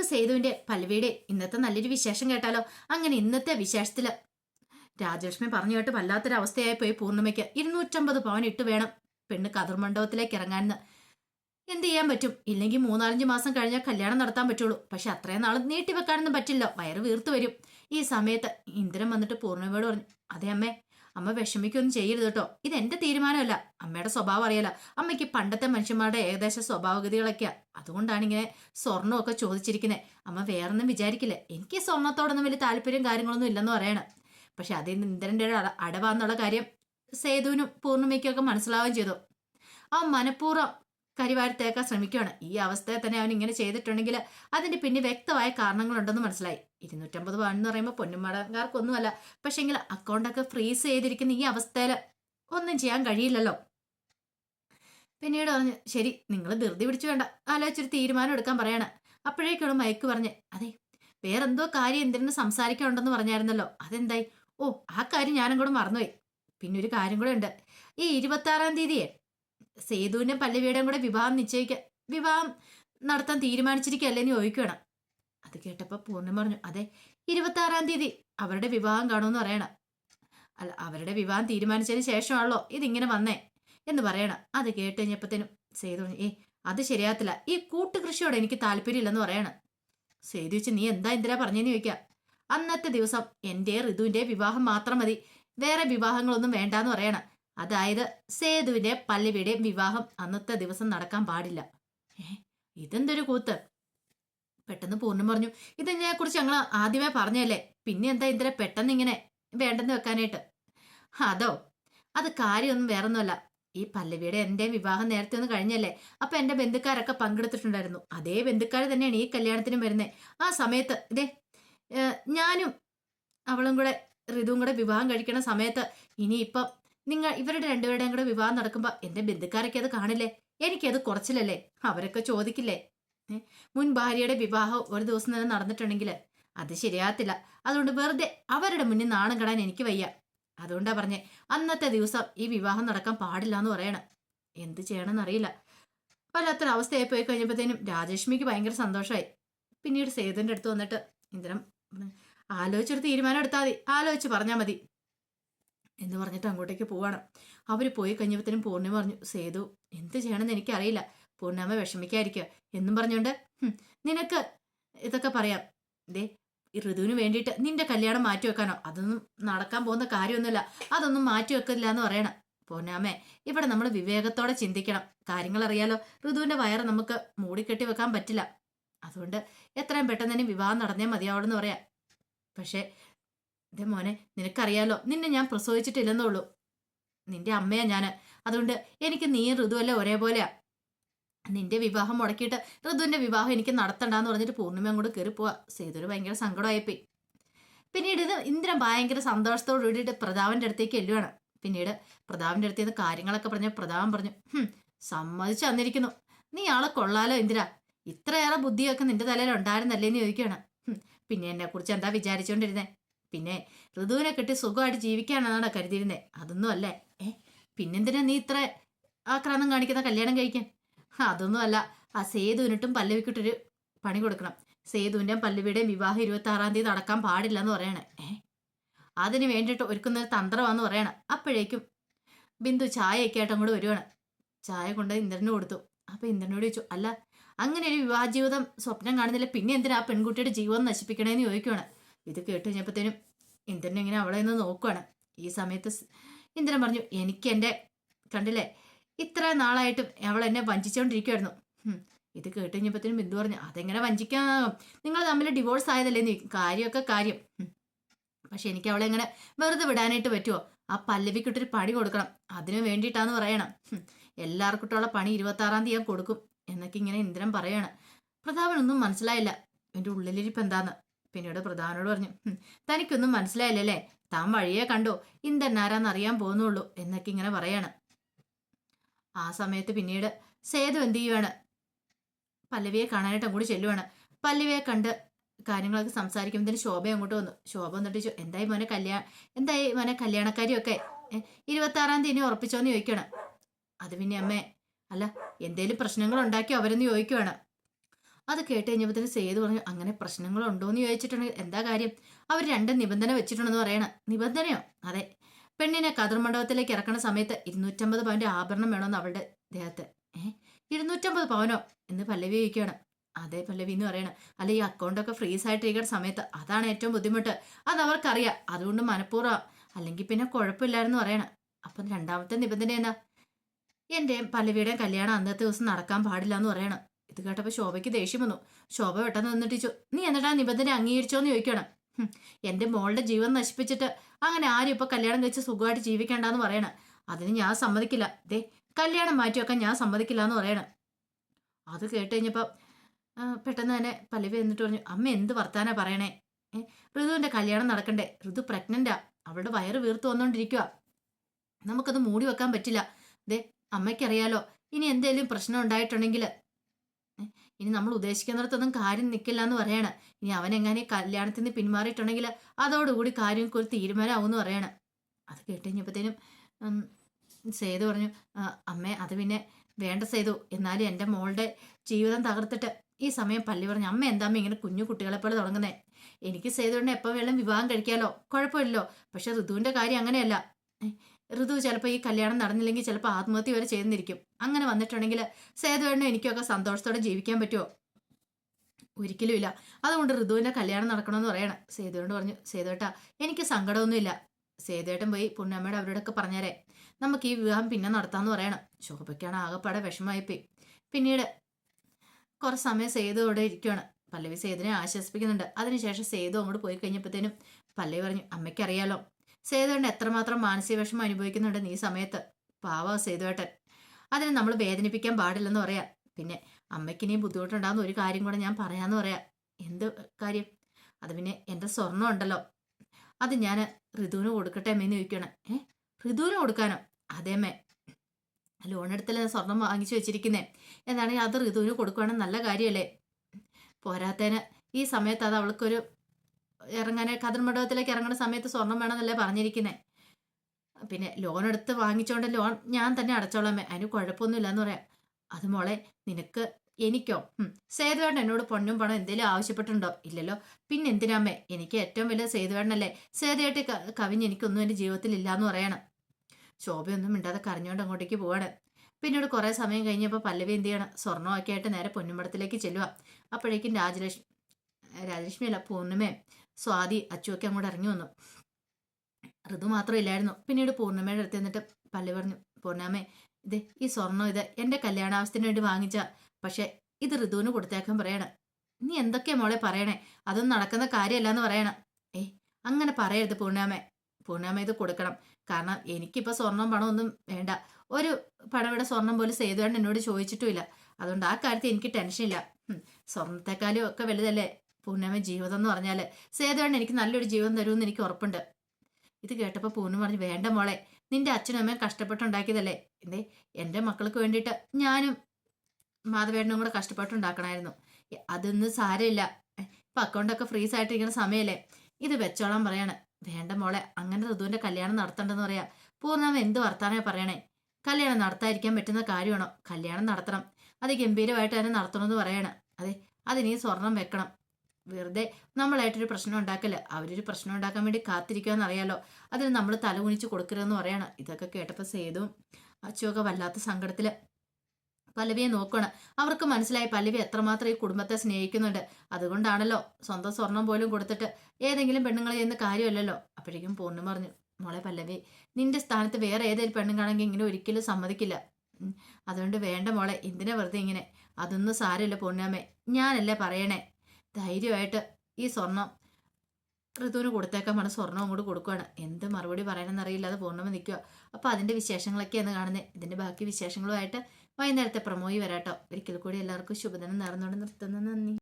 നമുക്ക് സേതുവിന്റെ പല്ലവിയുടെ ഇന്നത്തെ നല്ലൊരു വിശേഷം കേട്ടാലോ? അങ്ങനെ ഇന്നത്തെ വിശേഷത്തിൽ. രാജലക്ഷ്മി പറഞ്ഞു കേട്ട് വല്ലാത്തൊരു അവസ്ഥയായി പോയി പൂർണിമയ്ക്ക്. ഇരുന്നൂറ്റമ്പത് പവൻ ഇട്ട് വേണം പെണ്ണ് കതിർമണ്ഡപത്തിലേക്ക് ഇറങ്ങാനെന്ന്. എന്ത് ചെയ്യാൻ പറ്റും? ഇല്ലെങ്കിൽ മൂന്നാലഞ്ച് മാസം കഴിഞ്ഞാൽ കല്യാണം നടത്താൻ പറ്റുള്ളൂ. പക്ഷെ അത്രയും നാൾ നീട്ടിവെക്കാനൊന്നും പറ്റില്ല. വയറ് വീർത്തു വരും. ഈ സമയത്ത് ഇന്ദ്രൻ വന്നിട്ട് പൂർണിമയോട് പറഞ്ഞു അതെ അമ്മേ അമ്മ വിഷമിക്കൊന്നും ചെയ്യരുത് കേട്ടോ. ഇത് എന്റെ തീരുമാനമല്ല. അമ്മയുടെ സ്വഭാവം അറിയാലോ അമ്മയ്ക്ക് പണ്ടത്തെ മനുഷ്യന്മാരുടെ ഏകദേശ സ്വഭാവഗതികളൊക്കെയാ. അതുകൊണ്ടാണ് ഇങ്ങനെ സ്വർണമൊക്കെ ചോദിച്ചിരിക്കുന്നത് അമ്മ വേറൊന്നും വിചാരിക്കില്ല. എനിക്ക് സ്വർണത്തോടൊന്നും വലിയ താല്പര്യം കാര്യങ്ങളൊന്നും ഇല്ലെന്ന് പറയണം. പക്ഷെ അതിൽ ഇന്ദ്രന്റെ അട അടവാന്നുള്ള കാര്യം സേതുവിനും പൂർണിമയ്ക്കൊക്കെ മനസ്സിലാവുകയും ചെയ്തു. ആ മനഃപൂർവം കരിവാരത്തേക്കാൻ ശ്രമിക്കുകയാണ്. ഈ അവസ്ഥയെ തന്നെ അവൻ ഇങ്ങനെ ചെയ്തിട്ടുണ്ടെങ്കിൽ അതിന്റെ പിന്നെ വ്യക്തമായ കാരണങ്ങളുണ്ടെന്ന് മനസ്സിലായി. ഇരുന്നൂറ്റമ്പത് പവൻ പറയുമ്പോൾ പൊന്നുമടങ്കാർക്കൊന്നുമല്ല പക്ഷെങ്കിൽ അക്കൗണ്ടൊക്കെ ഫ്രീസ് ചെയ്തിരിക്കുന്ന ഈ അവസ്ഥയിൽ ഒന്നും ചെയ്യാൻ കഴിയില്ലല്ലോ. പിന്നീട് പറഞ്ഞു ശരി നിങ്ങൾ ധൃതി പിടിച്ചു വേണ്ട. ആലോചിച്ചൊരു തീരുമാനം എടുക്കാൻ പറയാണ്. അപ്പോഴേക്കാണ് മയക്ക് പറഞ്ഞ് അതെ വേറെന്തോ കാര്യം എന്തിനു സംസാരിക്കാനുണ്ടെന്ന് പറഞ്ഞായിരുന്നല്ലോ. അതെന്തായി? ഓ ആ കാര്യം ഞാനും കൂടെ മറന്നുപോയി. പിന്നെ ഒരു കാര്യം കൂടെ ഉണ്ട്. ഈ ഇരുപത്താറാം തീയതിയെ സേതുവിന്റെ പല്ലവിയുടെയും കൂടെ വിവാഹം നിശ്ചയിക്ക വിവാഹം നടത്താൻ തീരുമാനിച്ചിരിക്കുകയല്ലേ നീ ചോദിക്കണം അത് കേട്ടപ്പോൾ പൂർണി പറഞ്ഞു അതെ ഇരുപത്തി ആറാം തീയതി അവരുടെ വിവാഹം കാണുമെന്ന് പറയണം. അല്ല അവരുടെ വിവാഹം തീരുമാനിച്ചതിന് ശേഷമാണല്ലോ ഇതിങ്ങനെ വന്നേ എന്ന് പറയണം. അത് കേട്ട് കഴിഞ്ഞപ്പോഴത്തേനും സേതു ഏ അത് ശരിയാത്തില്ല ഈ കൂട്ടുകൃഷിയോട് എനിക്ക് താല്പര്യമില്ലെന്ന് പറയണം. സേതു വെച്ച് നീ എന്താ എന്തിനാ പറഞ്ഞെന്ന് ചോദിക്കാം അന്നത്തെ ദിവസം എന്റെ ഋതുവിന്റെ വിവാഹം മാത്രം മതി. വേറെ വിവാഹങ്ങളൊന്നും വേണ്ടാന്ന് പറയണം. അതായത് സേതുവിന്റെ പല്ലവിയുടെയും വിവാഹം അന്നത്തെ ദിവസം നടക്കാൻ പാടില്ല. ഇതെന്തൊരു കൂത്ത്? പെട്ടെന്ന് പൂർണം പറഞ്ഞു. ഇതിനെ കുറിച്ച് ഞങ്ങൾ ആദ്യമേ പറഞ്ഞല്ലേ? പിന്നെ എന്താ ഇന്ദ്ര പെട്ടെന്ന് ഇങ്ങനെ വേണ്ടെന്ന് വെക്കാനായിട്ട്? അതോ അത് കാര്യമൊന്നും വേറൊന്നുമല്ല. ഈ പല്ലവിയുടെ എന്റെ വിവാഹം നേരത്തെ ഒന്ന് കഴിഞ്ഞല്ലേ? അപ്പൊ എന്റെ ബന്ധുക്കാരൊക്കെ പങ്കെടുത്തിട്ടുണ്ടായിരുന്നു. അതേ ബന്ധുക്കാർ തന്നെയാണ് ഈ കല്യാണത്തിനും വരുന്നത് ആ സമയത്ത് ഇതേ ഞാനും അവളും കൂടെ ഋതുവും കൂടെ വിവാഹം കഴിക്കണ സമയത്ത് ഇനിയിപ്പം നിങ്ങൾ ഇവരുടെ രണ്ടുപേരുടെയും കൂടെ വിവാഹം നടക്കുമ്പോൾ എന്റെ ബന്ധുക്കാരൊക്കെ അത് കാണില്ലേ? എനിക്കത് കുറച്ചില്ലല്ലേ അവരൊക്കെ ചോദിക്കില്ലേ? മുൻ ഭാര്യയുടെ വിവാഹം ഒരു ദിവസം തന്നെ നടന്നിട്ടുണ്ടെങ്കിൽ അത് ശരിയാകത്തില്ല. അതുകൊണ്ട് വെറുതെ അവരുടെ മുന്നിൽ നാണം കെടാൻ എനിക്ക് വയ്യ. അതുകൊണ്ടാ പറഞ്ഞേ അന്നത്തെ ദിവസം ഈ വിവാഹം നടക്കാൻ പാടില്ല എന്ന് പറയണം. എന്ത് ചെയ്യണമെന്ന് അറിയില്ല. വല്ലാത്തൊരു അവസ്ഥയായി പോയി കഴിഞ്ഞപ്പോഴത്തേനും രാജലക്ഷ്മിക്ക് ഭയങ്കര സന്തോഷമായി പിന്നീട് സേതുവിന്റെ അടുത്ത് വന്നിട്ട് ഇന്ദ്രൻ ആലോചിച്ചൊരു തീരുമാനം എടുത്താൽ മതി. ആലോചിച്ച് പറഞ്ഞാൽ മതി. എന്ന് പറഞ്ഞിട്ട് അങ്ങോട്ടേക്ക് പോവാണ്. അവർ പോയി കഴിഞ്ഞപ്പോഴത്തേനും പൂർണിമ പറഞ്ഞു സേതു എന്ത് ചെയ്യണമെന്ന് എനിക്കറിയില്ല. പൂർണിമ വിഷമിക്കാതിരിക്കുക എന്നും പറഞ്ഞുകൊണ്ട് നിനക്ക് ഇതൊക്കെ പറയാം. ദേ ഋതുവിന് വേണ്ടിയിട്ട് നിന്റെ കല്യാണം മാറ്റി വെക്കാനോ? അതൊന്നും നടക്കാൻ പോകുന്ന കാര്യമൊന്നുമില്ല. അതൊന്നും മാറ്റി വെക്കില്ല എന്ന് പറയണം. പൂർണാമേ ഇവിടെ നമ്മൾ വിവേകത്തോടെ ചിന്തിക്കണം. കാര്യങ്ങൾ അറിയാലോ ഋതുവിന്റെ വയറ് നമുക്ക് മൂടിക്കെട്ടി വെക്കാൻ പറ്റില്ല. അതുകൊണ്ട് എത്രയും പെട്ടെന്ന് തന്നെ വിവാഹം നടന്നേ മതിയാവണമെന്ന് പറയാം. പക്ഷേ ഇതേ മോനെ നിനക്കറിയാലോ നിന്നെ ഞാൻ പ്രസവിച്ചിട്ടില്ലെന്നേ ഉള്ളൂ നിന്റെ അമ്മയാ ഞാൻ അതുകൊണ്ട് എനിക്ക് നീ ഋതുവല്ല ഒരേപോലെയാ. നിന്റെ വിവാഹം മുടക്കിയിട്ട് ഋതുവിന്റെ വിവാഹം എനിക്ക് നടത്തണ്ടെന്ന് പറഞ്ഞിട്ട് പൂർണിമ അങ്ങോട്ട് കയറി പോവാ. സേതുവിന് ഭയങ്കര സങ്കടമായിപ്പോയി. പിന്നീട് ഇത് ഇന്ദ്രൻ ഭയങ്കര സന്തോഷത്തോട് കൂടിയിട്ട് പ്രതാപന്റെ അടുത്തേക്ക് എല്ലുവാണ് പിന്നീട് പ്രതാപന്റെ അടുത്ത് നിന്ന് കാര്യങ്ങളൊക്കെ പറഞ്ഞ പ്രതാപൻ പറഞ്ഞു "ഹും, സമ്മതിച്ചു തന്നിരിക്കുന്നു. നീ ആളെ കൊള്ളാലോ ഇന്ദിര. ഇത്രയേറെ ബുദ്ധിയൊക്കെ നിന്റെ തലയിൽ ഉണ്ടായിരുന്നല്ലേ എന്ന് ചോദിക്കുകയാണ് പിന്നെ എന്നെ കുറിച്ച് എന്താ വിചാരിച്ചുകൊണ്ടിരുന്നേ പിന്നെ ഋതുവിനെ കെട്ടി സുഖമായിട്ട് ജീവിക്കാനാണ് കരുതിയിരുന്നത് അതൊന്നും അല്ലേ ഏ പിന്നെന്തിനാ നീ ഇത്ര ആക്രാന്തം കാണിക്കുന്ന കല്യാണം കഴിക്കാൻ? "ഹ, അതൊന്നും അല്ല ആ സേതുവിനിട്ടും പല്ലവിക്കിട്ടൊരു പണി കൊടുക്കണം. സേതുവിന്റെയും പല്ലവിയുടെയും വിവാഹം ഇരുപത്തി ആറാം തീയതി നടക്കാൻ പാടില്ല എന്ന് പറയണേ. ഏ അതിന് വേണ്ടിയിട്ട് ഒരുക്കുന്ന ഒരു തന്ത്രമാണെന്ന് പറയണം. അപ്പോഴേക്കും ബിന്ദു ചായയൊക്കെ ആയിട്ട് അങ്ങോട്ട് വരുവാണ്. ചായ കൊണ്ട് ഇന്ദ്രന് കൊടുത്തു. അപ്പൊ ഇന്ദ്രനോട് ചോദിച്ചു അല്ല അങ്ങനെ ഒരു വിവാഹ ജീവിതം സ്വപ്നം കാണുന്നില്ല. പിന്നെ എന്തിനാ ആ പെൺകുട്ടിയുടെ ജീവിതം നശിപ്പിക്കണേന്ന് ചോദിക്കുവാണ്. ഇത് കേട്ട് കഴിഞ്ഞപ്പോഴത്തേനും ഇന്ദ്രൻ ഇങ്ങനെ അവളെ ഒന്ന് നോക്കുകയാണ് ഈ സമയത്ത് ഇന്ദ്രൻ പറഞ്ഞു എനിക്ക് എന്റെ കണ്ടില്ലേ ഇത്ര നാളായിട്ടും അവൾ എന്നെ വഞ്ചിച്ചുകൊണ്ടിരിക്കുമായിരുന്നു ഇത് കേട്ട് കഴിഞ്ഞപ്പോഴത്തേനും ബിന്ദു പറഞ്ഞു അതെങ്ങനെ വഞ്ചിക്കാം? നിങ്ങൾ തമ്മിൽ ഡിവോഴ്സ് ആയതല്ലേ നീ? കാര്യമൊക്കെ കാര്യം. പക്ഷെ എനിക്ക് അവളെ എങ്ങനെ വെറുതെ വിടാനായിട്ട് പറ്റുമോ ആ പല്ലവിക്കിട്ടൊരു പണി കൊടുക്കണം. അതിനു വേണ്ടിയിട്ടാന്ന് പറയണം. എല്ലാവർക്കിട്ടുള്ള പണി ഇരുപത്തി ആറാം തീയതി കൊടുക്കും എന്നൊക്കെ ഇങ്ങനെ ഇന്ദ്രൻ പറയാണ്. പ്രതാപനൊന്നും മനസ്സിലായില്ല. എന്റെ ഉള്ളിലിരിപ്പ് എന്താന്ന്? പിന്നീട് പ്രധാനോട് പറഞ്ഞു "ഹും, തനിക്കൊന്നും മനസ്സിലായില്ലല്ലേ? താൻ വഴിയെ കണ്ടോ? അറിയാൻ പോകുന്നുള്ളൂ എന്നൊക്കെ ഇങ്ങനെ പറയാണ്. ആ സമയത്ത് പിന്നീട് സേതു എന്ത് ചെയ്യുവാണ്? പല്ലവിയെ കാണാനായിട്ട് അങ്ങോട്ട് ചെല്ലുവാണ്. പല്ലവിയെ കണ്ട് കാര്യങ്ങളൊക്കെ സംസാരിക്കുമ്പോഴത്തേന് ശോഭ അങ്ങോട്ട് വന്നു. ശോഭ വന്നിട്ട് എന്തായി മോനെ കല്യാണം എന്തായി മോനെ കല്യാണക്കാരിയൊക്കെ? ഇരുപത്തി ആറാം തീയതി ഉറപ്പിച്ചോന്ന് ചോദിക്കണം അത് പിന്നെ അമ്മേ അല്ല എന്തേലും പ്രശ്നങ്ങൾ ഉണ്ടാക്കിയോ അവരെന്ന് ചോദിക്കുവാണ് അത് കേട്ട് കഴിഞ്ഞപ്പോഴത്തേന് സേതു പറഞ്ഞു അങ്ങനെ പ്രശ്നങ്ങളുണ്ടോ എന്ന് ചോദിച്ചിട്ടുണ്ടെങ്കിൽ എന്താ കാര്യം? അവർ രണ്ട് നിബന്ധന വെച്ചിട്ടുണ്ടെന്ന് പറയണം. നിബന്ധനയോ? അതെ. പെണ്ണിനെ കതിർമണ്ഡപത്തിലേക്ക് ഇറക്കണ സമയത്ത് ഇരുന്നൂറ്റമ്പത് പവന്റെ ആഭരണം വേണമെന്ന് അവളുടെ ദേഹത്ത്. ഏഹ് ഇരുന്നൂറ്റമ്പത് പവനോ? എന്ന് പല്ലവി ചോദിക്കുകയാണ്. അതെ പല്ലവി എന്ന് പറയണം. അല്ല ഈ അക്കൗണ്ടൊക്കെ ഫ്രീസ് ആയിട്ടിരിക്കുന്ന സമയത്ത് അതാണ് ഏറ്റവും ബുദ്ധിമുട്ട്. അത് അവർക്കറിയാം. അതുകൊണ്ട് മനഃപൂർവം. അല്ലെങ്കിൽ പിന്നെ കുഴപ്പമില്ലായിരുന്നു പറയണം. അപ്പം രണ്ടാമത്തെ നിബന്ധന എന്താ? എന്റെയും പല്ലവിയുടെയും കല്യാണം അന്നത്തെ ദിവസം നടക്കാൻ പാടില്ല എന്ന് പറയണം. ഇത് കേട്ടപ്പോൾ ശോഭയ്ക്ക് ദേഷ്യം വന്നു. ശോഭ പെട്ടെന്ന് നിന്നിട്ട് ചോ നീ എന്നിട്ടാ നിബന്ധന അംഗീകരിച്ചോന്ന് ചോദിക്കണം എന്റെ മോളുടെ ജീവൻ നശിപ്പിച്ചിട്ട് അങ്ങനെ ആരും ഇപ്പൊ കല്യാണം കഴിച്ച് സുഖമായിട്ട് ജീവിക്കേണ്ടെന്ന് പറയണം. അതിന് ഞാൻ സമ്മതിക്കില്ല. ദേ കല്യാണം മാറ്റിവെക്കാൻ ഞാൻ സമ്മതിക്കില്ല എന്ന് പറയണം. അത് കേട്ട് കഴിഞ്ഞപ്പോൾ പെട്ടെന്ന് തന്നെ പല്ലവി എന്നിട്ട് പറഞ്ഞു അമ്മ എന്ത് വർത്താനാ പറയണേ? ഋതുവിന്റെ കല്യാണം നടക്കണ്ടേ? ഋതു പ്രഗ്നന്റാ. അവളുടെ വയറ് വീർത്ത് വന്നുകൊണ്ടിരിക്കുക നമുക്കത് മൂടി വെക്കാൻ പറ്റില്ല. ദേ അമ്മയ്ക്കറിയാലോ ഇനി എന്തെങ്കിലും പ്രശ്നം ഉണ്ടായിട്ടുണ്ടെങ്കിൽ ഇനി നമ്മൾ ഉദ്ദേശിക്കുന്നിടത്തൊന്നും കാര്യം നിൽക്കില്ല എന്ന് പറയാണ്. ഇനി അവൻ എങ്ങനെ കല്യാണത്തിൽ നിന്ന് പിന്മാറിയിട്ടുണ്ടെങ്കിൽ അതോടുകൂടി കാര്യം ഒരു തീരുമാനമാവും എന്ന് പറയാണ്. അത് കേട്ടുകഴിഞ്ഞപ്പോഴത്തേനും സേതു പറഞ്ഞു "ആ, അമ്മേ അത് പിന്നെ വേണ്ട സേതു. എന്നാലും എന്റെ മോളുടെ ജീവിതം തകർത്തിട്ട് ഈ സമയം പള്ളി പറഞ്ഞു അമ്മ എന്താമ്മ ഇങ്ങനെ കുഞ്ഞു കുട്ടികളെ പോലെ തുടങ്ങുന്നേ? എനിക്ക് സേതുവിനെ എപ്പോൾ വേണം വിവാഹം കഴിക്കാലോ? കുഴപ്പമില്ലല്ലോ. പക്ഷെ ഋതുവിന്റെ കാര്യം അങ്ങനെയല്ല. ഋതു ചിലപ്പോൾ ഈ കല്യാണം നടന്നില്ലെങ്കിൽ ചിലപ്പോൾ ആത്മഹത്യ വരെ ചെയ്തിരിക്കും. അങ്ങനെ വന്നിട്ടുണ്ടെങ്കിൽ സേതുവേണ്ണ എനിക്കൊക്കെ സന്തോഷത്തോടെ ജീവിക്കാൻ പറ്റുമോ ഒരിക്കലും ഇല്ല. അതുകൊണ്ട് ഋതുവിന്റെ കല്യാണം നടക്കണമെന്ന് പറയണം. സേതുവേണ്ട പറഞ്ഞു സേതുവേട്ടാ എനിക്ക് സങ്കടമൊന്നുമില്ല. സേതുവേട്ടൻ പോയി പുണ്ണമ്മയുടെ അവരോടൊക്കെ പറഞ്ഞേരെ. നമുക്ക് ഈ വിവാഹം പിന്നെ നടത്താമെന്ന് പറയണം. ശോഭയ്ക്കാണ് ആകെപ്പാടെ വിഷമമായിപ്പോയി. പിന്നീട് കുറച്ച് സമയം സേതു അവിടെ ഇരിക്കുകയാണ് പല്ലവി സേതുവിനെ ആശ്വസിപ്പിക്കുന്നുണ്ട്. അതിനുശേഷം സേതു അങ്ങോട്ട് പോയി കഴിഞ്ഞപ്പോഴത്തേനും പല്ലവി പറഞ്ഞു അമ്മയ്ക്കറിയാലോ സേതുവേട്ടൻ എത്രമാത്രം മാനസിക വിഷമം അനുഭവിക്കുന്നുണ്ടെന്ന് ഈ സമയത്ത്? പാവ സേതുവേട്ടൻ. അതിനെ നമ്മൾ വേദനിപ്പിക്കാൻ പാടില്ലെന്ന് പറയാം. പിന്നെ അമ്മയ്ക്ക് ഇനിയും ബുദ്ധിമുട്ടുണ്ടാകുന്ന ഒരു കാര്യം കൂടെ ഞാൻ പറയാമെന്ന് പറയാം. എന്ത് കാര്യം? അത് പിന്നെ എന്റെ സ്വർണം ഉണ്ടല്ലോ. അത് ഞാൻ ഋതുവിന് കൊടുക്കട്ടെ അമ്മേന്ന് ചോദിക്കണം ഏ? ഋതുവിന് കൊടുക്കാനോ? അതേമേ ലോൺ എടുത്തല്ലേ സ്വർണം വാങ്ങിച്ചു വെച്ചിരിക്കുന്നേ. എന്താണെങ്കിൽ അത് ഋതുവിന് കൊടുക്കുകയാണെങ്കിൽ നല്ല കാര്യമല്ലേ? പോരാത്തേന് ഈ സമയത്ത് അത് അവൾക്കൊരു ഇറങ്ങാൻ കതിർമണ്ഡപത്തിലേക്ക് ഇറങ്ങുന്ന സമയത്ത് സ്വർണം വേണമെന്നല്ലേ പറഞ്ഞിരിക്കുന്നത് പിന്നെ ലോൺ എടുത്ത് വാങ്ങിച്ചോണ്ട് ലോൺ ഞാൻ തന്നെ അടച്ചോളാമേ അതിന് കുഴപ്പമൊന്നുമില്ല എന്ന് പറയാം. അത് മോളെ നിനക്ക് എനിക്കോ? സേതുവേട്ടൻ എന്നോട് പൊന്നും പണം എന്തെങ്കിലും ആവശ്യപ്പെട്ടുണ്ടോ ഇല്ലല്ലോ. പിന്നെ എന്തിനാമ്മേ എനിക്ക് ഏറ്റവും വലിയ സേതുവേട്ടനല്ലേ? സേതുവേട്ടി കവിഞ്ഞ് എനിക്കൊന്നും എന്റെ ജീവിതത്തിൽ ഇല്ലാന്ന് പറയണം. ശോഭയൊന്നും മിണ്ടാതെ കരഞ്ഞുകൊണ്ട് അങ്ങോട്ടേക്ക് പോവാണ്. പിന്നീട് കുറേ സമയം കഴിഞ്ഞപ്പോൾ പല്ലവി എന്ത് ചെയ്യണം? സ്വർണമൊക്കെ ആയിട്ട് നേരെ പൊന്നുമടത്തിലേക്ക് ചെല്ലുക അപ്പോഴേക്കും രാജലക്ഷ്മി രാജലക്ഷ്മി അല്ല പൂർണിമയും സ്വാതി അച്ചുവൊക്കെ അങ്ങോട്ട് ഇറങ്ങി വന്നു. ഋതു മാത്രം ഇല്ലായിരുന്നു. പിന്നീട് പൂർണിമയുടെ അടുത്ത് എന്നിട്ട് പല്ലി പറഞ്ഞു പൂർണാമേ ഇത് ഈ സ്വർണം ഇത് എന്റെ കല്യാണാവസ്ഥത്തിന് വേണ്ടി വാങ്ങിച്ച പക്ഷെ ഇത് ഋതുവിന് കൊടുത്തേക്കാൻ പറയണം. നീ എന്തൊക്കെയാ മോളെ പറയണേ? അതൊന്നും നടക്കുന്ന കാര്യമല്ല എന്ന് പറയണം. ഏ അങ്ങനെ പറയരുത് പൂർണാമേ പൂർണാമ ഇത് കൊടുക്കണം. കാരണം എനിക്കിപ്പോൾ സ്വർണം പണമൊന്നും വേണ്ട. ഒരു പടവിടെ സ്വർണം പോലും സേതുവേണ്ട എന്നോട് ചോദിച്ചിട്ടുമില്ല. അതുകൊണ്ട് ആ കാര്യത്തിൽ എനിക്ക് ടെൻഷനില്ല സ്വർണത്തെക്കാളും ഒക്കെ വലുതല്ലേ? പൂർണമ ജീവിതം എന്ന് പറഞ്ഞാൽ സേതുവേണ്ണ എനിക്ക് നല്ലൊരു ജീവിതം തരുമെന്ന് എനിക്ക് ഉറപ്പുണ്ട്. ഇത് കേട്ടപ്പോൾ പൂർണ പറഞ്ഞു വേണ്ട മോളെ നിന്റെ അച്ഛനും അമ്മയും കഷ്ടപ്പെട്ടുണ്ടാക്കിയതല്ലേ? എന്തേ എന്റെ മക്കൾക്ക് വേണ്ടിയിട്ട് ഞാനും മാധവേട്ടനും കൂടെ കഷ്ടപ്പെട്ടുണ്ടാക്കണമായിരുന്നു അതൊന്നും സാരമില്ല. ഇപ്പൊ അക്കൗണ്ടൊക്കെ ഫ്രീസ് ആയിട്ടിരിക്കുന്ന സമയമല്ലേ ഇത് വെച്ചോളാൻ പറയാണ്. വേണ്ട മോളെ അങ്ങനെ ഋതുവിന്റെ കല്യാണം നടത്തണ്ടെന്ന് പറയാ. പൂർണമ എന്ത് വർത്താനേ പറയണേ? കല്യാണം നടത്താതിരിക്കാൻ പറ്റുന്ന കാര്യമാണോ? കല്യാണം നടത്തണം. അത് ഗംഭീരമായിട്ട് തന്നെ നടത്തണമെന്ന് പറയണം. അതെ അതിനീ സ്വർണം വെക്കണം. വെറുതെ നമ്മളായിട്ടൊരു പ്രശ്നം ഉണ്ടാക്കല്ല അവരൊരു പ്രശ്നം ഉണ്ടാക്കാൻ വേണ്ടി കാത്തിരിക്കുകയെന്ന് അറിയാലോ അതിന് നമ്മൾ തലകുനിച്ച് കൊടുക്കരുതെന്ന് പറയണം. ഇതൊക്കെ കേട്ടപ്പോൾ സേതു അച്ചുവൊക്കെ വല്ലാത്ത സങ്കടത്തിൽ പല്ലവിയെ നോക്കണം അവർക്ക് മനസ്സിലായി പല്ലവി എത്രമാത്രം ഈ കുടുംബത്തെ സ്നേഹിക്കുന്നുണ്ട്. അതുകൊണ്ടാണല്ലോ സ്വന്തം സ്വർണം പോലും കൊടുത്തിട്ട് ഏതെങ്കിലും പെണ്ണുങ്ങളെ ചെയ്യുന്ന കാര്യമല്ലല്ലോ. അപ്പോഴേക്കും പൂർണം പറഞ്ഞു മോളെ പല്ലവി നിന്റെ സ്ഥാനത്ത് വേറെ ഏതൊരു പെണ്ണുങ്ങളാണെങ്കിൽ ഇങ്ങനെ ഒരിക്കലും സമ്മതിക്കില്ല. അതുകൊണ്ട് വേണ്ട മോളെ എന്തിനാ വെറുതെ ഇങ്ങനെ? അതൊന്നും സാരമില്ല പൊന്നാമേ ഞാനല്ലേ പറയണേ? ധൈര്യമായിട്ട് ഈ സ്വർണം ഋതുവിന് കൊടുത്തേക്കാൻ പറഞ്ഞ സ്വർണം അങ്ങോട്ട് കൊടുക്കുകയാണ് എന്ത് മറുപടി പറയണമെന്ന് അറിയില്ല അത് പൂർണമ നിൽക്കുക. അപ്പോൾ അതിന്റെ വിശേഷങ്ങളൊക്കെയാണ് കാണുന്നത്. ഇതിന്റെ ബാക്കി വിശേഷങ്ങളുമായിട്ട് വൈകുന്നേരത്തെ പ്രമോയി വരാട്ടോ. ഒരിക്കൽ കൂടി എല്ലാവർക്കും ശുഭദിനം നേർന്നുകൊണ്ട് നിർത്തുന്നു. നന്ദി.